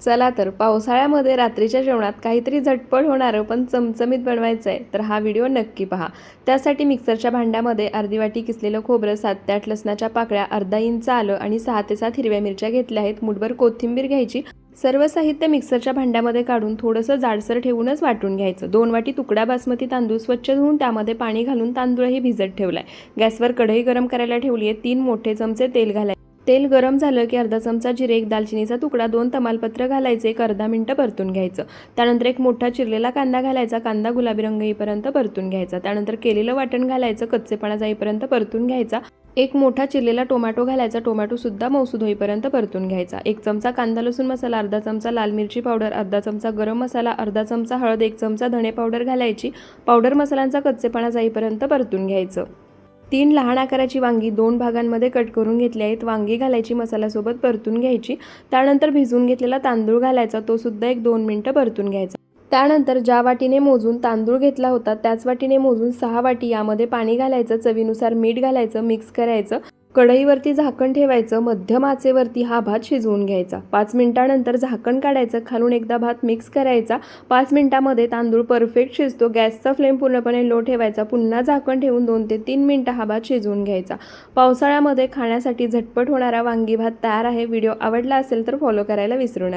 चला तर पावसाळ्यामध्ये रात्रीच्या जेवणात काहीतरी झटपट होणारं पण चमचमीत बनवायचं आहे तर हा व्हिडिओ नक्की पहा. त्यासाठी मिक्सरच्या भांड्यामध्ये अर्धी वाटी किसलेलं खोबरं सात ते आठ लसणाच्या पाकळ्या अर्धा इंच आलं आणि सहा ते सात हिरव्या मिरच्या घेतल्या आहेत. मुठभर कोथिंबीर घ्यायची. सर्व साहित्य मिक्सरच्या भांड्यामध्ये काढून थोडंसं जाडसर ठेवूनच वाटून घ्यायचं. दोन वाटी तुकडा बासमती तांदूळ स्वच्छ धुवून त्यामध्ये पाणी घालून तांदूळही भिजत ठेवलाय. गॅसवर कढई गरम करायला ठेवली आहे तीन मोठे चमचे तेल घालाय तेल गरम झालं की अर्धा चमचा जिरे एक दालचिनीचा तुकडा दोन तमालपत्र घालायचे एक अर्धा मिनटं परतून घ्यायचं. त्यानंतर एक मोठा चिरलेला कांदा घालायचा कांदा गुलाबी रंग येईपर्यंत परतून घ्यायचा. त्यानंतर केलेलं वाटण घालायचं कच्चेपणा जाईपर्यंत परतून घ्यायचा. एक मोठा चिरलेला टोमॅटो घालायचा टोमॅटोसुद्धा मौसूद होईपर्यंत परतून घ्यायचा. एक चमचा कांदा लसूण मसाला अर्धा चमचा लाल मिरची पावडर अर्धा चमचा गरम मसाला अर्धा चमचा हळद एक चमचा धणे पावडर घालायची. पावडर मसाल्यांचा कच्चेपणा जाईपर्यंत परतून घ्यायचं. तीन लहान आकाराची वांगी दोन भागांमध्ये कट करून घेतली आहेत. वांगी घालायची मसाल्यासोबत परतून घ्यायची. त्यानंतर भिजवून घेतलेला तांदूळ घालायचा. तो सुद्धा एक दोन मिनटं परतून घ्यायचा. त्यानंतर ज्या वाटीने मोजून तांदूळ घेतला होता त्याच वाटीने मोजून सहा वाटी यामध्ये पाणी घालायचं. चवीनुसार मीठ घालायचं मिक्स करायचं. कढईवरती झाकण ठेवायचं मध्यम आचेवरती हा भात शिजवून घ्यायचा. पाच मिनिटानंतर झाकण काढायचं खालून एकदा भात मिक्स करायचा. पाच मिनिटामध्ये तांदूळ परफेक्ट शिजतो गॅसचा फ्लेम पूर्णपणे लो ठेवायचा. पुन्हा झाकण ठेवून दोन ते तीन मिनटं हा भात शिजवून घ्यायचा. पावसाळ्यामध्ये खाण्यासाठी झटपट होणारा वांगी भात तयार आहे. व्हिडिओ आवडला असेल तर फॉलो करायला विसरू नका.